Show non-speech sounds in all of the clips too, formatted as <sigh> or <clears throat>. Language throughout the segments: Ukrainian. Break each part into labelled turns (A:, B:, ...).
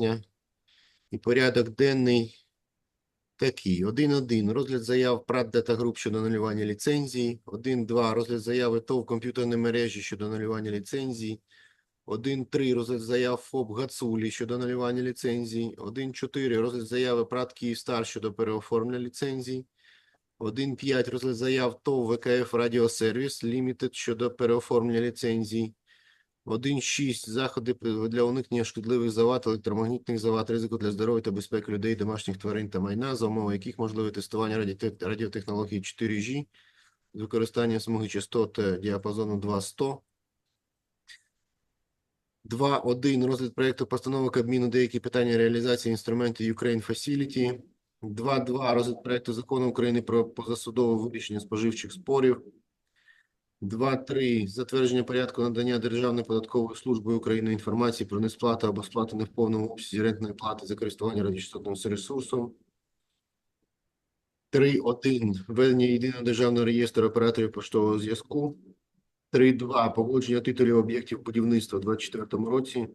A: достатня. І порядок денний такий. 1.1. Розгляд заяв ПРАТ Дата Груп щодо анулювання ліцензії. 1.2. Розгляд заяви ТОВ комп'ютерної мережі щодо анулювання ліцензії. 1.3. Розгляд заяв ФОП Гацулі щодо анулювання ліцензії. 1.4. Розгляд заяви ПРАТ Київстар щодо переоформлення ліцензій. 1.5. Розгляд заяв ТОВ ВКФ Радіосервіс Лімітед щодо переоформлення ліцензій. 1.6. Заходи для уникнення шкідливих завад, електромагнітних завад, ризику для здоров'я та безпеки людей, домашніх тварин та майна, за умови яких можливе тестування радіотехнології 4G з використанням смуги частот е, діапазону 2.100. 2.1. Розгляд проєкту постанови Кабміну деякі питання реалізації інструментів Ukraine Facility. 2.2. Розгляд проєкту закону України про позасудове вирішення споживчих спорів. 2.3. Затвердження порядку надання Державною податковою службою України інформації про несплату або сплату не в повному обсязі рентної плати за користування радіочастотним ресурсом. 3.1. Введення єдиного державного реєстру операторів поштового зв'язку. 3.2. Погодження титулів об'єктів будівництва у 2024 році.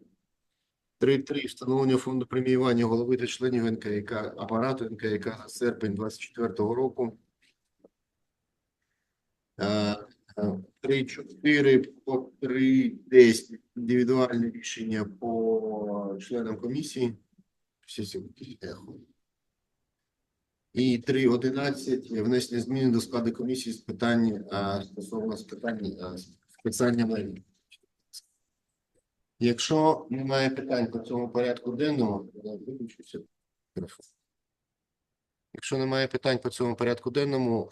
A: 3.3. Встановлення фонду преміювання голови та членів НКЯК апарату НКЯК за серпень 2024 року. Е, е, 3.4 по 3.10 індивідуальне рішення по членам комісії. Ехо. І 3.11 внесення зміни до складу комісії з питань а, стосовно з питань списання майна. Якщо немає питань по цьому порядку денному, я. Якщо немає питань по цьому порядку денному,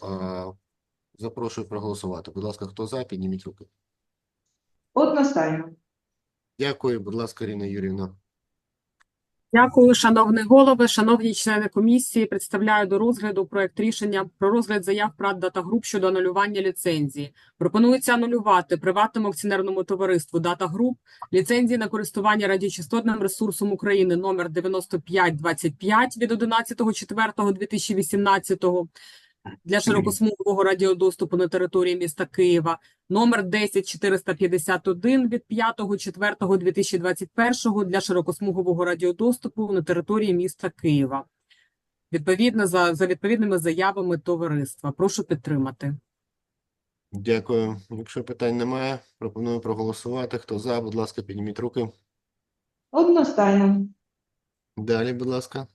A: запрошую проголосувати. Будь ласка, хто за, підніміть руки.
B: Одностайно.
A: Дякую, будь ласка, Ірина Юрівна.
C: Дякую, шановний голове, шановні члени комісії. Представляю до розгляду проект рішення про розгляд заяв ПРАТ Дата Груп щодо анулювання ліцензії. Пропонується анулювати приватному акціонерному товариству Дата Груп ліцензії на користування радіочастотним ресурсом України номер 9525 від 11.04.2018 для широкосмугового радіодоступу на території міста Києва, номер 10451 від 5.04.2021 для широкосмугового радіодоступу на території міста Києва. Відповідно за, за відповідними заявами товариства. Прошу підтримати.
A: Дякую. Якщо питань немає, пропоную проголосувати. Хто за, будь ласка, підніміть руки.
B: Одностайно.
A: Далі, будь ласка.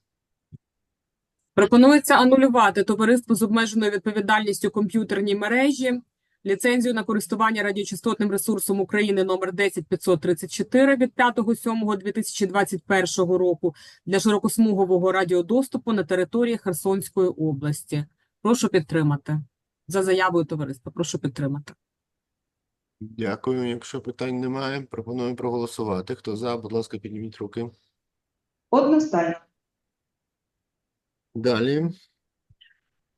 C: Пропонується анулювати товариство з обмеженою відповідальністю комп'ютерні мережі, ліцензію на користування радіочастотним ресурсом України номер 10534 від 5.07.2021 року для широкосмугового радіодоступу на території Херсонської області. Прошу підтримати. За заявою товариства, прошу підтримати.
A: Дякую. Якщо питань немає, пропоную проголосувати. Хто за, будь ласка, підніміть руки.
B: Одностайно.
A: Далі.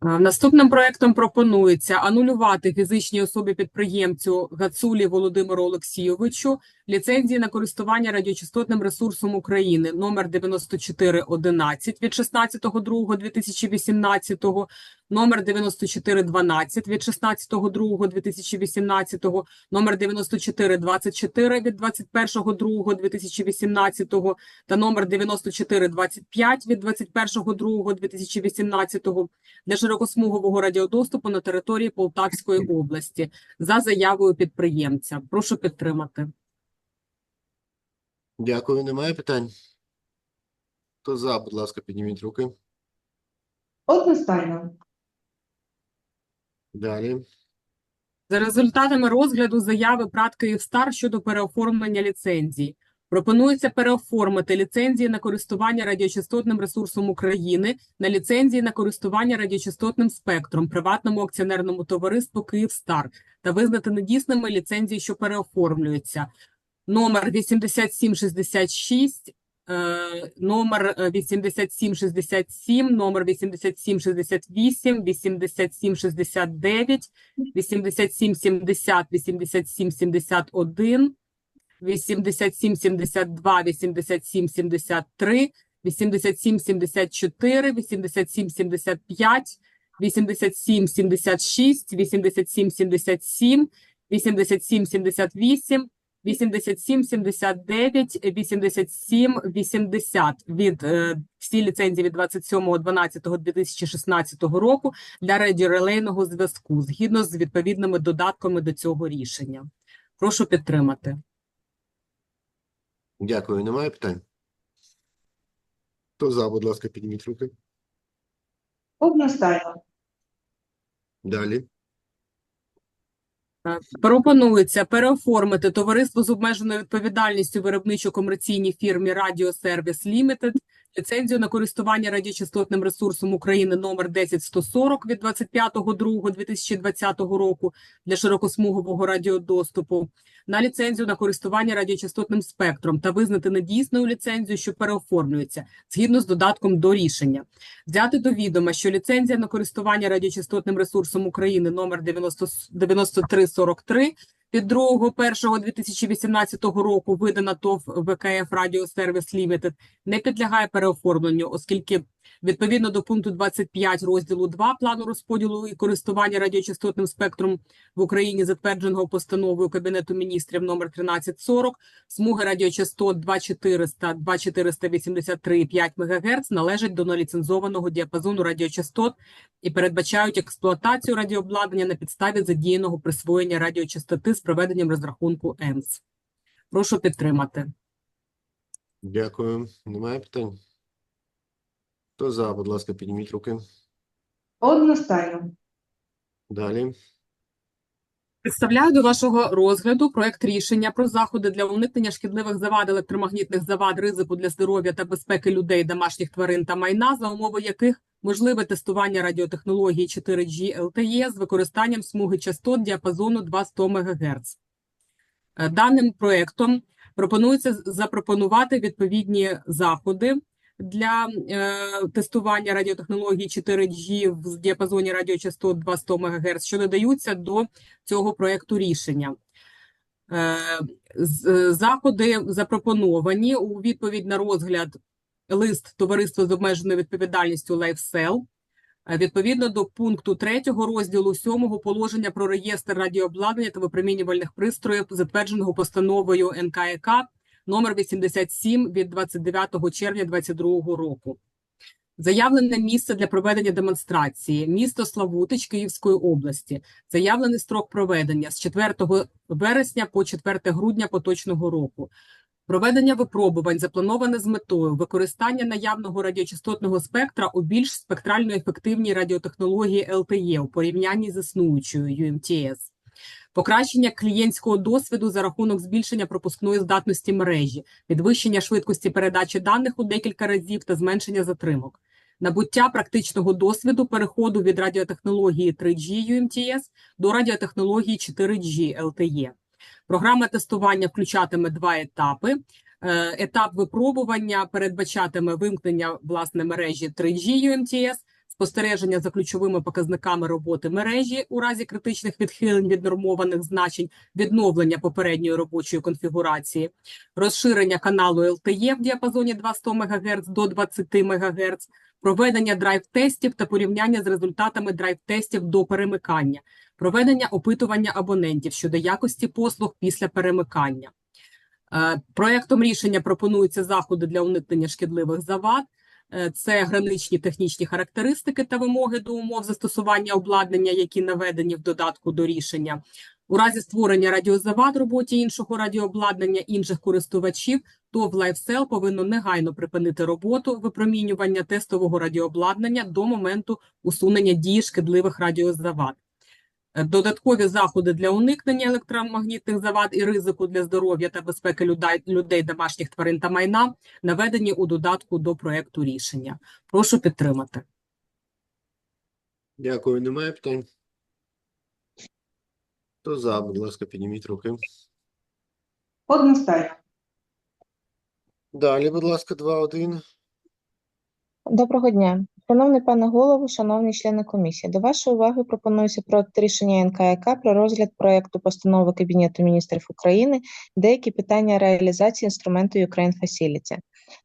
C: Наступним проектом пропонується анулювати фізичній особі-підприємцю Гацулі Володимиру Олексійовичу ліцензії на користування радіочастотним ресурсом України номер 9411 від 16.02.2018, номер 9412 від 16.02.2018, номер 9424 від 21.02.2018 та номер 9425 від 21.02.2018 для широкосмугового радіодоступу на території Полтавської області за заявою підприємця. Прошу підтримати.
A: Дякую. Немає питань? Хто за, будь ласка, підніміть руки.
B: Одностайно.
A: Далі.
C: За результатами розгляду заяви ПРАТ «Київстар» щодо переоформлення ліцензій. Пропонується переоформити ліцензії на користування радіочастотним ресурсом України на ліцензії на користування радіочастотним спектром приватному акціонерному товариству «Київстар» та визнати недійсними ліцензії, що переоформлюються. Номер 8766, е, номер е, 8767, номер 8768, 8769, 8770, 8771, 8772, 8773, 8774, 8775, 8776, 8777, 8778, 8779, 8780 від е, всі ліцензії від 27.12.2016 року для радіорелейного зв'язку згідно з відповідними додатками до цього рішення. Прошу підтримати.
A: Дякую. Немає питань? Хто за, будь ласка, підніміть руки.
B: Одностайно.
A: Далі.
C: Е, Пропонується переоформити товариство з обмеженою відповідальністю виробничо-комерційній фірмі Радіосервіс Лімітед ліцензію на користування радіочастотним ресурсом України номер 10140 від 25.02.2020 року для широкосмугового радіодоступу на ліцензію на користування радіочастотним спектром та визнати недійсною ліцензію, що переоформлюється згідно з додатком до рішення. Взяти до відома, що ліцензія на користування радіочастотним ресурсом України номер 90 9343 від 2.1.2018 року видана ТОВ ВКФ Радіосервіс Лімітед не підлягає переоформленню, оскільки відповідно до пункту 25 розділу 2 плану розподілу і користування радіочастотним спектром в Україні, затвердженого постановою Кабінету міністрів номер 1340, смуги радіочастот 2400, 2483 5 МГц належать до неліцензованого діапазону радіочастот і передбачають експлуатацію радіообладнання на підставі задіяного присвоєння радіочастоти з проведенням розрахунку ЕМС. Прошу підтримати.
A: Дякую. Немає питань? Хто за, будь ласка, підніміть руки.
B: Одностайно.
A: Далі.
C: Представляю до вашого розгляду проект рішення про заходи для уникнення шкідливих завад, електромагнітних завад, ризику для здоров'я та безпеки людей, домашніх тварин та майна, за умови яких можливе тестування радіотехнології 4G LTE з використанням смуги частот діапазону 200 МГц. Е, Даним проектом пропонується запропонувати відповідні заходи для е, тестування радіотехнології 4G в діапазоні радіочастот 200 МГц, що додаються до цього проекту рішення. Е, е, Заходи запропоновані у відповідь на розгляд лист Товариства з обмеженою відповідальністю LifeSell. Е, Відповідно до пункту 3 розділу 7 положення про реєстр радіообладнання та випромінювальних пристроїв, затвердженого постановою НКК номер 87 від 29 червня 2022 року. Заявлене місце для проведення демонстрації місто Славутич Київської області. Заявлений строк проведення з 4 вересня по 4 грудня поточного року. Проведення випробувань заплановане з метою використання наявного радіочастотного спектра у більш спектрально ефективній радіотехнології LTE у порівнянні з існуючою UMTS. Покращення клієнтського досвіду за рахунок збільшення пропускної здатності мережі, підвищення швидкості передачі даних у декілька разів та зменшення затримок. Набуття практичного досвіду переходу від радіотехнології 3G UMTS до радіотехнології 4G LTE. Програма тестування включатиме два етапи. Е, Етап випробування передбачатиме вимкнення власне мережі 3G UMTS, спостереження за ключовими показниками роботи мережі у разі критичних відхилень від нормованих значень, відновлення попередньої робочої конфігурації, розширення каналу LTE в діапазоні 200 МГц до 20 МГц, проведення драйв-тестів та порівняння з результатами драйв-тестів до перемикання, проведення опитування абонентів щодо якості послуг після перемикання. Е, Проектом рішення пропонуються заходи для уникнення шкідливих завад. Е, Це граничні технічні характеристики та вимоги до умов застосування обладнання, які наведені в додатку до рішення. У разі створення радіозавад роботі іншого радіообладнання інших користувачів, ТОВ LifeSell повинно негайно припинити роботу випромінювання тестового радіообладнання до моменту усунення дії шкідливих радіозавад. Е, Додаткові заходи для уникнення електромагнітних завад і ризику для здоров'я та безпеки людей, людей, домашніх тварин та майна наведені у додатку до проекту рішення. Прошу підтримати.
A: Дякую. Немає питань? Хто за, будь ласка, підніміть руки.
B: Одностайно.
A: Далі, будь ласка, 2-1.
D: Доброго дня. Шановний пане голово, шановні члени комісії, до вашої уваги пропонується проект рішення НКК про розгляд проекту постанови Кабінету міністрів України «Деякі питання реалізації інструменту Ukraine Facility».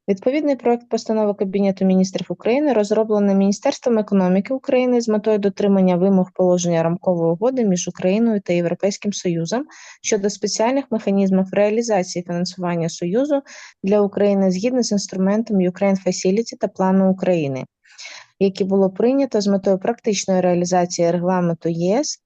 D: Відповідний проект постанови Кабінету міністрів України розроблений Міністерством економіки України з метою дотримання вимог положення рамкової угоди між Україною та Європейським Союзом щодо спеціальних механізмів реалізації фінансування Союзу для України згідно з інструментом Ukraine Facility та Плану України, які було прийнято з метою практичної реалізації регламенту ЄС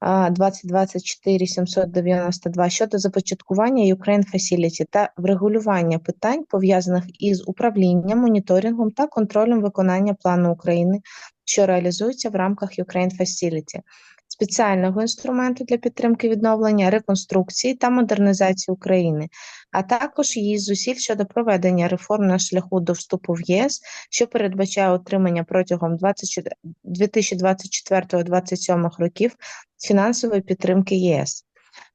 D: а, 2024-792 щодо започаткування Ukraine Facility та врегулювання питань, пов'язаних із управлінням, моніторингом та контролем виконання плану України, що реалізується в рамках Ukraine Facility, спеціального інструменту для підтримки відновлення, реконструкції та модернізації України, а також її зусиль щодо проведення реформ на шляху до вступу в ЄС, що передбачає отримання протягом 2024-2027 років фінансової підтримки ЄС.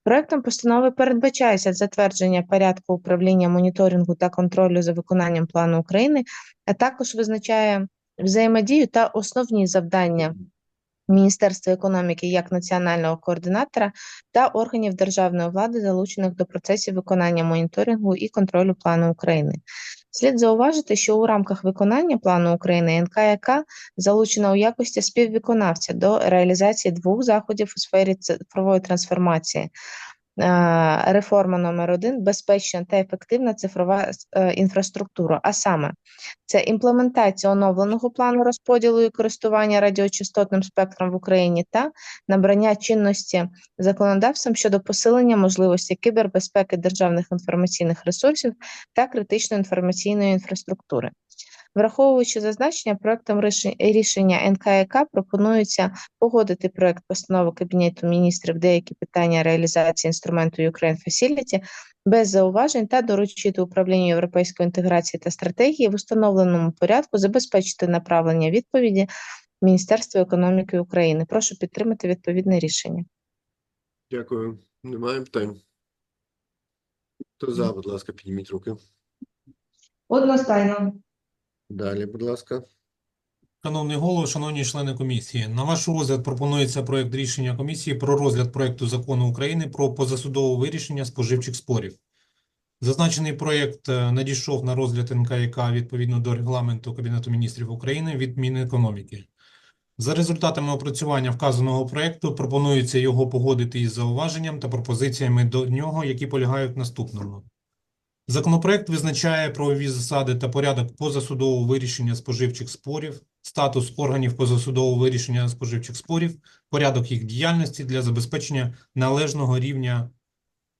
D: Проектом постанови передбачається затвердження порядку управління моніторингу та контролю за виконанням плану України, а також визначає взаємодію та основні завдання Міністерства економіки як національного координатора та органів державної влади, залучених до процесів виконання моніторингу і контролю плану України. Слід зауважити, що у рамках виконання плану України НКЯК залучена у якості співвиконавця до реалізації двох заходів у сфері цифрової трансформації. Е, Реформа номер один безпечна та ефективна цифрова е, інфраструктура. А саме, це імплементація оновленого плану розподілу і користування радіочастотним спектром в Україні та набрання чинності законодавством щодо посилення можливості кібербезпеки державних інформаційних ресурсів та критичної інформаційної інфраструктури. Враховуючи зазначення, проектом рішення НКЯК пропонується погодити проект постанови Кабінету міністрів деякі питання реалізації інструменту Ukraine Facility без зауважень та доручити управлінню європейської інтеграції та стратегії в установленому порядку забезпечити направлення відповіді Міністерству економіки України. Прошу підтримати відповідне рішення.
A: Дякую. Немає питань. Хто за, будь ласка, підніміть руки.
B: Одностайно.
A: Далі, будь ласка.
E: Шановний голово, шановні члени комісії, на ваш розгляд пропонується проект рішення комісії про розгляд проекту закону України про позасудове вирішення споживчих спорів. Зазначений проект е, надійшов на розгляд НКЯК відповідно до регламенту Кабінету міністрів України від Мінекономіки. За результатами опрацювання вказаного проекту пропонується його погодити із зауваженням та пропозиціями до нього, які полягають в наступному. Законопроект визначає правові засади та порядок позасудового вирішення споживчих спорів, статус органів позасудового вирішення споживчих спорів, порядок їх діяльності для забезпечення належного рівня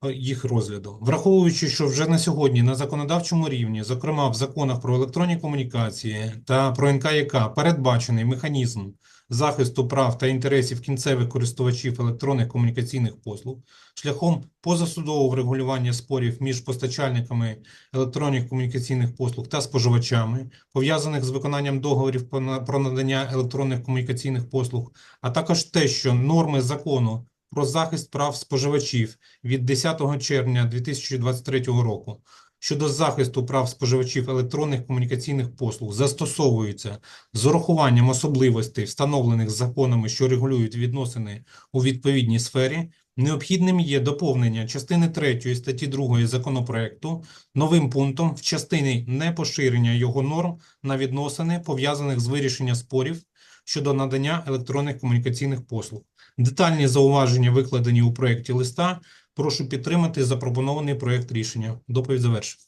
E: е, їх розгляду. Враховуючи, що вже на сьогодні на законодавчому рівні, зокрема в законах про електронні комунікації та про НКЯК, передбачений механізм захисту прав та інтересів кінцевих користувачів електронних комунікаційних послуг, шляхом позасудового врегулювання спорів між постачальниками електронних комунікаційних послуг та споживачами, пов'язаних з виконанням договорів про надання електронних комунікаційних послуг, а також те, що норми закону про захист прав споживачів від 10 червня 2023 року щодо захисту прав споживачів електронних комунікаційних послуг застосовуються з урахуванням особливостей, встановлених законами, що регулюють відносини у відповідній сфері, Необхідним є доповнення частини 3 статті 2 законопроекту новим пунктом в частині непоширення його норм на відносини, пов'язаних з вирішенням спорів щодо надання електронних комунікаційних послуг. Детальні зауваження викладені у проєкті листа. Прошу підтримати запропонований проєкт рішення. Доповідь завершена.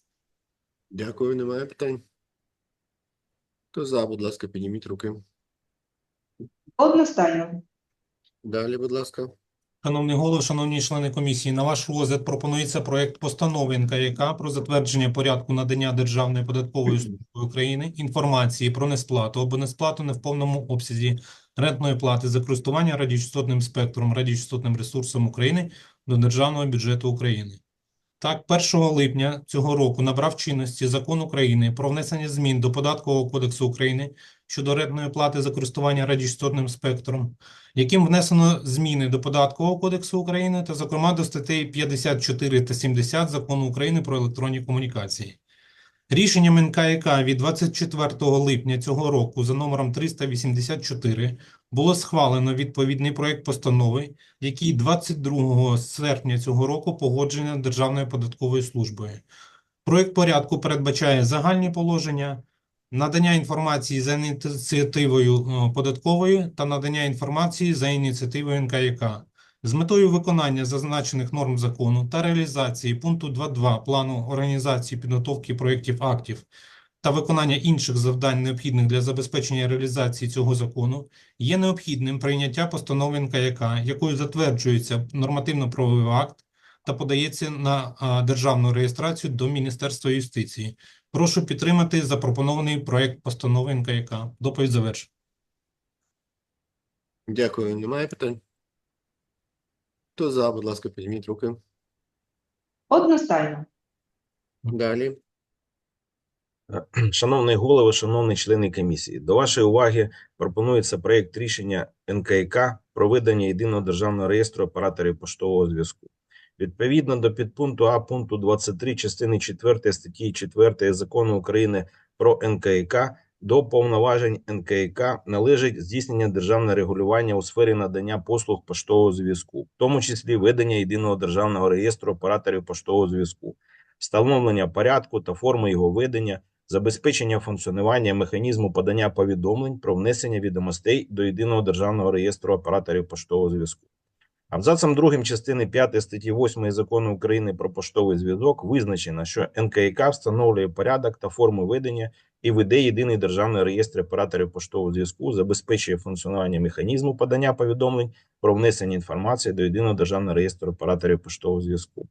A: Дякую, немає питань. Хто за, будь ласка, підніміть руки.
B: Одностайно.
A: Далі, будь ласка.
E: Шановний голово, шановні члени комісії, на ваш розгляд пропонується проект постанови НКЯК про затвердження порядку надання Державної податкової служби України інформації про несплату або несплату не в повному обсязі рентної плати за користування радіочастотним спектром, радіочастотним ресурсом України до Державного бюджету України. Так, 1 липня цього року набрав чинності Закон України про внесення змін до Податкового кодексу України щодо рентної плати за користування радіочастотним спектром, яким внесено зміни до Податкового кодексу України та, зокрема, до статей 54 та 70 Закону України про електронні комунікації. Рішенням НКЯК від 24 липня цього року за номером 384 було схвалено відповідний проект постанови, який 22 серпня цього року погоджено Державною податковою службою. Проект порядку передбачає загальні положення, надання інформації за ініціативою е, податкової та надання інформації за ініціативою НКЯК. З метою виконання зазначених норм закону та реалізації пункту 2.2 плану організації підготовки проєктів актів та виконання інших завдань, необхідних для забезпечення реалізації цього закону, є необхідним прийняття постанови НКЯК, якою затверджується нормативно-правовий акт та подається на державну реєстрацію до Міністерства юстиції. Прошу підтримати запропонований проект постанови НКЯК. Доповідь завершена.
A: Дякую. Немає питань? Хто за, будь ласка, підніміть руки.
B: Одностайно.
A: Далі. <clears throat>
F: Шановний голово, шановні члени комісії, до вашої уваги пропонується проєкт рішення НКК про видання єдиного державного реєстру операторів поштового зв'язку. Відповідно до підпункту А пункту 23 частини 4 статті 4 Закону України про НКК до повноважень НКК належить здійснення державного регулювання у сфері надання послуг поштового зв'язку, в тому числі ведення єдиного державного реєстру операторів поштового зв'язку, встановлення порядку та форми його ведення, забезпечення функціонування механізму подання повідомлень про внесення відомостей до єдиного державного реєстру операторів поштового зв'язку. Абзацом 2 частини 5 статті 8 Закону України про поштовий зв'язок визначено, що НКК встановлює порядок та форму ведення і веде єдиний державний реєстр операторів поштового зв'язку, забезпечує функціонування механізму подання повідомлень про внесення інформації до єдиного державного реєстру операторів поштового зв'язку.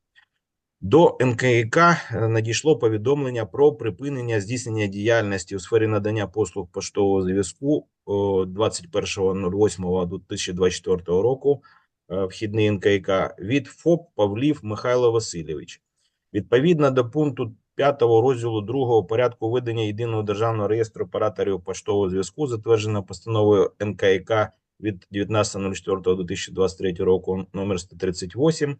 F: До НКК е, надійшло повідомлення про припинення здійснення діяльності у сфері надання послуг поштового зв'язку о, 21.08.2024 року е, вхідний НКК від ФОП Павлів Михайло Васильович. Відповідно до пункту 5 розділу 2 порядку ведення єдиного державного реєстру операторів поштового зв'язку, затверджено постановою НКК від 19.04.2023 року номер 138, Е,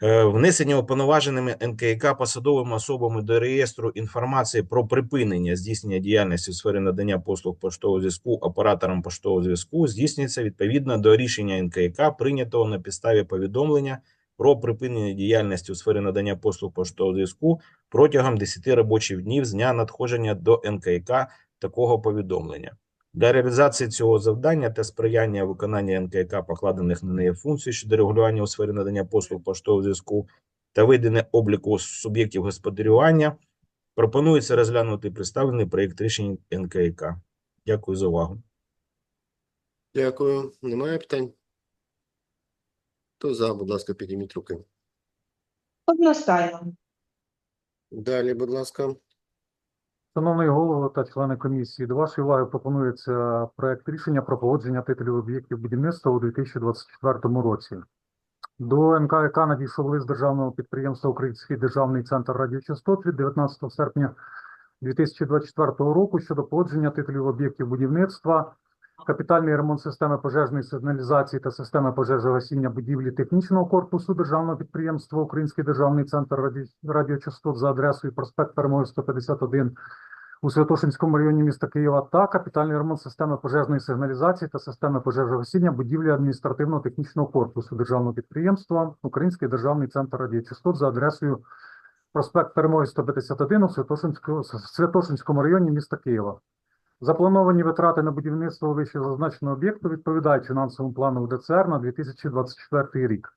F: Внесення уповноваженими НКК посадовими особами до реєстру інформації про припинення здійснення діяльності у сфері надання послуг поштового зв'язку операторам поштового зв'язку здійснюється відповідно до рішення НКК, прийнятого на підставі повідомлення про припинення діяльності у сфері надання послуг поштового зв'язку протягом 10 робочих днів з дня надходження до НКК такого повідомлення. Для реалізації цього завдання та сприяння виконання НКК покладених на неї функцій щодо регулювання у сфері надання послуг поштового зв'язку та ведення обліку суб'єктів господарювання пропонується розглянути представлений проєкт рішень НКК. Дякую за увагу.
A: Дякую. Немає питань? Хто за, будь ласка, підніміть руки.
B: Одностайно.
A: Далі, будь ласка.
G: Шановний голово та члени комісії, до вашої уваги пропонується проект рішення про погодження титулів об'єктів будівництва у 2024 році. До НКК надійшов лист державного підприємства Український державний центр радіочастот від 19 серпня 2024 року щодо погодження титулів об'єктів будівництва, капітальний ремонт системи пожежної сигналізації та системи пожежогасіння будівлі технічного корпусу державного підприємства Український державний центр раді... радіочастот за адресою проспект Перемоги 151 у Святошинському районі міста Києва та капітальний ремонт системи пожежної сигналізації та системи пожежогасіння будівлі адміністративно-технічного корпусу державного підприємства Український державний центр радіочастот за адресою проспект Перемоги 151 у Святошинському, районі міста Києва. Заплановані витрати на будівництво вище зазначеного об'єкту відповідають фінансовому плану УДЦР на 2024 рік.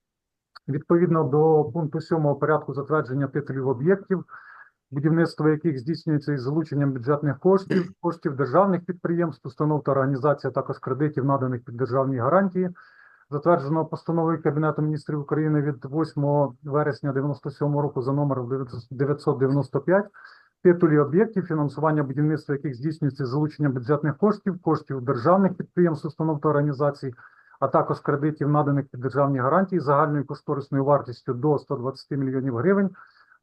G: Відповідно до пункту 7 порядку затвердження титулів об'єктів, будівництво яких здійснюється із залученням бюджетних коштів, коштів державних підприємств, установ та організацій, а також кредитів, наданих під державні гарантії, затвердженого постановою Кабінету міністрів України від 8 вересня 97 року за номером 995, титулі об'єктів, фінансування будівництва яких здійснюється з залученням бюджетних коштів, коштів державних підприємств, установ та організацій, а також кредитів, наданих під державні гарантії загальною кошторисною вартістю до 120 мільйонів гривень,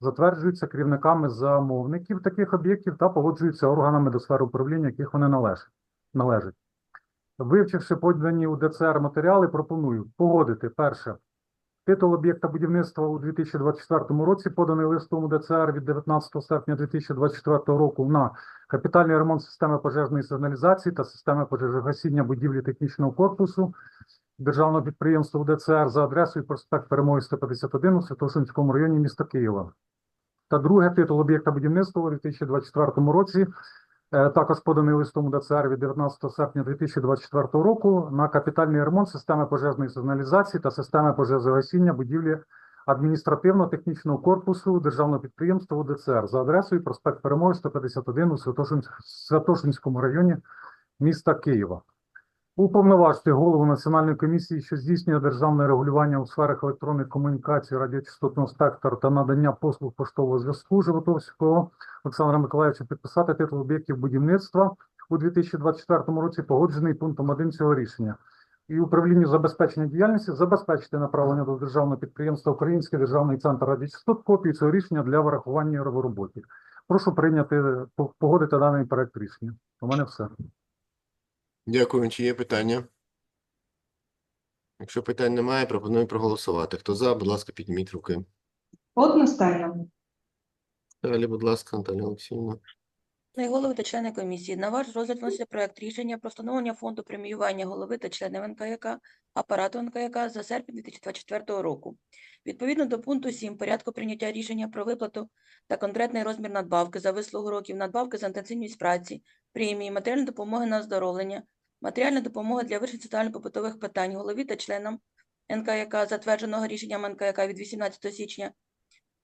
G: затверджуються керівниками замовників таких об'єктів та погоджуються органами до сфери управління, яких вони належать. належать. Вивчивши подані у ДЦР матеріали, пропоную погодити перше. Титул об'єкта будівництва у 2024 році поданий листом ДЦР від 19 серпня 2024 року на капітальний ремонт системи пожежної сигналізації та системи пожежогасіння будівлі технічного корпусу державного підприємства УДЦР за адресою проспект Перемоги 151 у Святошинському районі міста Києва. Та друге титул об'єкта будівництва у 2024 році. Е, Також поданий листом ДЦР від 19 серпня 2024 року на капітальний ремонт системи пожежної сигналізації та системи пожежогасіння будівлі адміністративно-технічного корпусу державного підприємства УДЦР за адресою проспект Перемоги 151 у Святошин- Святошинському районі міста Києва. Уповноважити голову Національної комісії, що здійснює державне регулювання у сферах електронних комунікацій, радіочастотного спектру та надання послуг поштового зв'язку Животовського Олександра Миколаївича підписати титул об'єктів будівництва у 2024 році, погоджений пунктом 1 цього рішення. І управлінню забезпечення діяльності забезпечити направлення до державного підприємства Український державний центр радіочастот копії цього рішення для врахування в роботі. Прошу прийняти погодити даний проект рішення. У мене все.
A: Дякую. Чи є питання? Якщо питань немає, пропоную проголосувати. Хто за, будь ласка, підніміть руки.
B: Одностайно.
A: Далі, будь ласка, Наталя Олексіївна.
H: Шановні голови та члени комісії, на ваш розгляд вноситься проект рішення про встановлення фонду преміювання голови та членів НКЯК, апарату НКЯК за серпень 2024 року. Відповідно до пункту 7 порядку прийняття рішення про виплату та конкретний розмір надбавки за вислугу років, надбавки за інтенсивність праці, премії, матеріальної допомоги на оздоровлення, матеріальна допомога для вирішення соціально-побутових питань голові та членам НКЯК, затвердженого рішенням НКЯК від 18 січня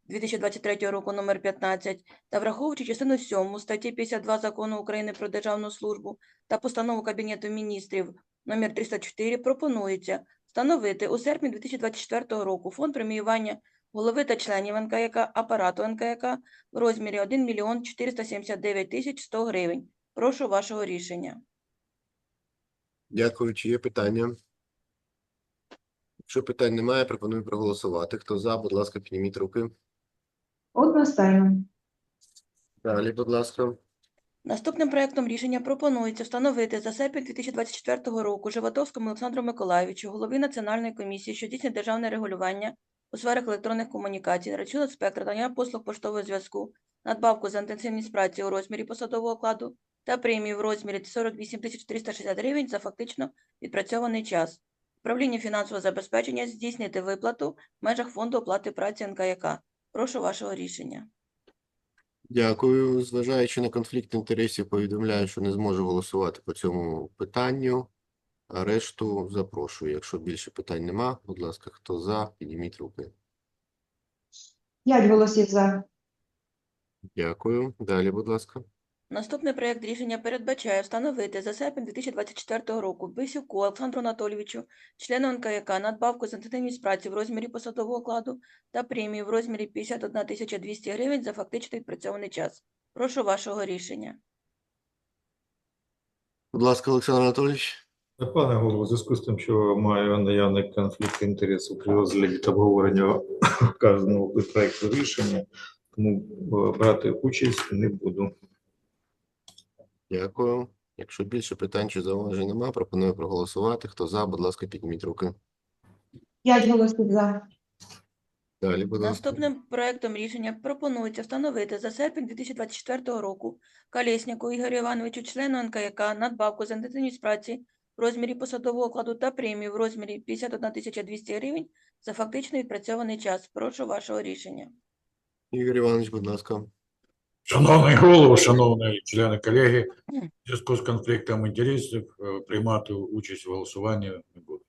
H: 2023 року номер 15 та враховуючи частину 7 статті 52 Закону України про державну службу та постанову Кабінету міністрів номер 304 пропонується встановити у серпні 2024 року фонд преміювання голови та членів НКЯК, апарату НКЯК в розмірі 1 мільйон 479 тисяч 100 гривень. Прошу вашого рішення.
A: Дякую. Чи є питання? Якщо питань немає, пропоную проголосувати. Хто за, будь ласка, підніміть руки.
B: Одностайно.
A: Далі, будь ласка.
H: Наступним проектом рішення пропонується встановити за серпень 2024 року Животовському Олександру Миколайовичу, голові Національної комісії, що здійснює державне регулювання у сферах електронних комунікацій, речового спектра, надання послуг поштового зв'язку, надбавку за інтенсивність праці у розмірі посадового окладу та премію в розмірі 48 360 гривень за фактично відпрацьований час. Управління фінансового забезпечення здійснити виплату в межах фонду оплати праці НКЯК. Прошу вашого рішення.
A: Дякую. Зважаючи на конфлікт інтересів, повідомляю, що не зможу голосувати по цьому питанню. А решту запрошую. Якщо більше питань нема, будь ласка, хто за, підніміть руки.
B: П'ять голосів за.
A: Дякую. Далі, будь ласка.
H: Наступний проект рішення передбачає встановити за серпень 2024 року Бисюку Олександру Анатолійовичу, члену НКЯК, надбавку за інтенсивність праці в розмірі посадового окладу та премію в розмірі 51 тисяча 200 гривень за фактично відпрацьований час. Прошу вашого рішення.
A: Будь ласка, Олександр Анатолійович.
I: Пане голово, зв'язку з тим, що маю наявний конфлікт інтересів при розгляді та обговоренні вказаного проекту рішення, тому е, брати участь не буду.
A: Дякую. Якщо більше питань чи зауважень нема, пропоную проголосувати. Хто за, будь ласка, підніміть руки.
B: П'ять голосів за.
A: Далі, будь ласка.
H: Наступним проектом рішення пропонується встановити за серпень 2024 року Колєсніку Ігорю Івановичу, члену НКЯК, надбавку за інтенсивність праці в розмірі посадового окладу та премію в розмірі 51 тисяча 200 гривень за фактично відпрацьований час. Прошу вашого рішення.
A: Ігор Іванович, будь ласка.
J: Шановний голово, шановні члени колеги, в зв'язку з конфліктом інтересів е, приймати участь в голосуванні не буду.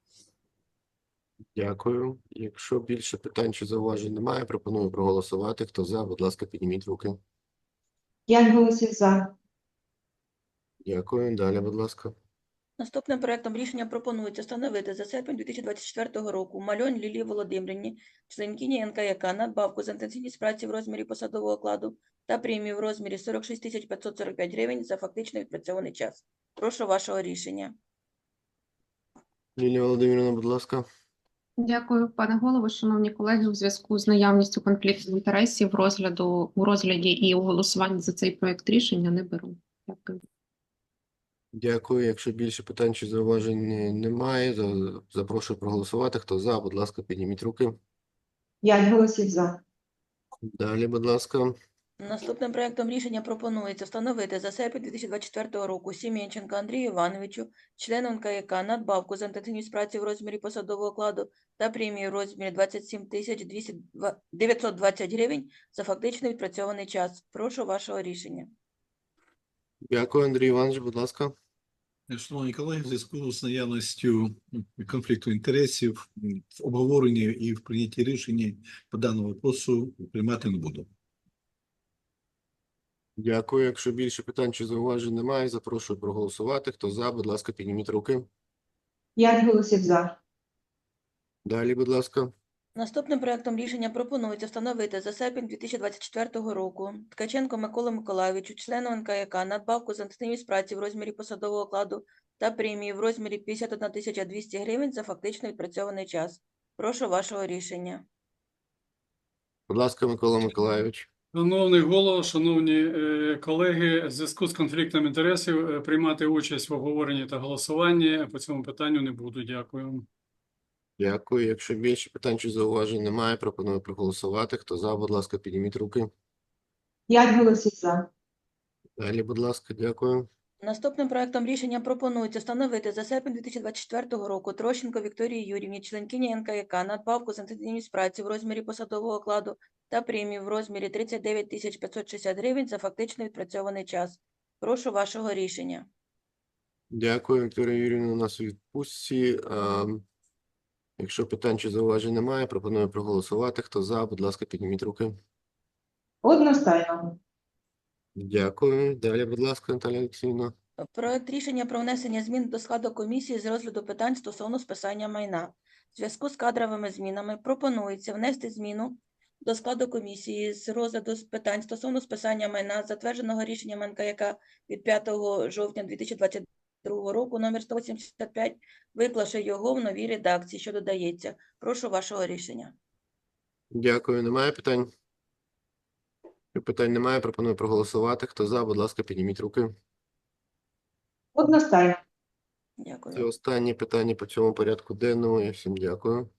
A: Дякую. Якщо більше питань чи зауважень немає, пропоную проголосувати. Хто за, будь ласка, підніміть руки.
B: П'ять голосів за.
A: Дякую. Далі, будь ласка.
H: Наступним проектом рішення пропонується встановити за серпень 2024 року Мальонь Лілії Володимирівні, членкині НКЯК, надбавку за інтенсивність праці в розмірі посадового окладу та премію в розмірі 46 тисяч 545 гривень за фактично відпрацьований час. Прошу вашого рішення.
A: Лілія Володимирівна, будь ласка.
K: Дякую, пане голово. Шановні колеги, у зв'язку з наявністю конфлікту інтересів розгляду у розгляді і у голосуванні за цей проект рішення не беру. Дякую.
A: Дякую. Якщо більше питань чи зауважень немає, за- запрошую проголосувати. Хто за, будь ласка, підніміть руки.
B: П'ять голосів за.
A: Далі, будь ласка.
H: Наступним проектом рішення пропонується встановити за серпень 2024 року Сім'янченка Андрію Івановичу, члену НКЯК, надбавку за інтенсивність праці в розмірі посадового окладу та премію в розмірі 27 тисяч 920 гривень за фактично відпрацьований час. Прошу вашого рішення.
A: Дякую, Андрій Іванович, будь ласка.
L: Шановні колеги, в зв'язку з наявністю конфлікту інтересів в обговоренні і в прийнятті рішення по даному вопросу приймати не буду.
A: Дякую. Якщо більше питань чи зауважень немає, запрошую проголосувати. Хто за, будь ласка, підніміть руки.
B: П'ять голосів за.
A: Далі, будь ласка.
H: Наступним проектом рішення пропонується встановити за серпень 2024 року Ткаченко Миколу Миколайовичу, члену НКЯК, надбавку за інтенсивність праці в розмірі посадового окладу та премії в розмірі 51 тисяча 200 гривень за фактично відпрацьований час. Прошу вашого рішення.
A: Будь ласка, Микола Миколайович.
M: Шановний голово, шановні е, колеги, в зв'язку з конфліктом інтересів е, приймати участь в обговоренні та голосуванні по цьому питанню не буду. Дякую.
A: Дякую. Якщо більше питань чи зауважень немає, пропоную проголосувати. Хто за, будь ласка, підніміть руки.
B: П'ять голосів за.
A: Далі, будь ласка, дякую.
H: Наступним проектом рішення пропонується встановити за серпень 2024 року Трощенко Вікторії Юрівні, членкині НКЯК, надбавку за інтенсивність праці в розмірі посадового окладу та премію в розмірі 39 тисяч 560 гривень за фактично відпрацьований час. Прошу вашого рішення.
A: Дякую, Вікторія Юрійовна, у нас у відпустці. Якщо питань чи зауважень немає, пропоную проголосувати. Хто за, будь ласка, підніміть руки.
B: Одностайно.
A: Дякую. Далі, будь ласка, Наталя Олексіївна.
H: Проект рішення про внесення змін до складу комісії з розгляду питань стосовно списання майна. В зв'язку з кадровими змінами пропонується внести зміну до складу комісії з розгляду питань стосовно списання майна, затвердженого рішенням НКЯК від 5 жовтня 2022 року, номер 185, виклавши його в новій редакції, що додається. Прошу вашого рішення.
A: Дякую. Немає питань? Якщо питань немає, пропоную проголосувати. Хто за, будь ласка, підніміть руки.
B: Одностайно.
H: Дякую.
A: Це останнє питання по цьому порядку денному. Я всім дякую.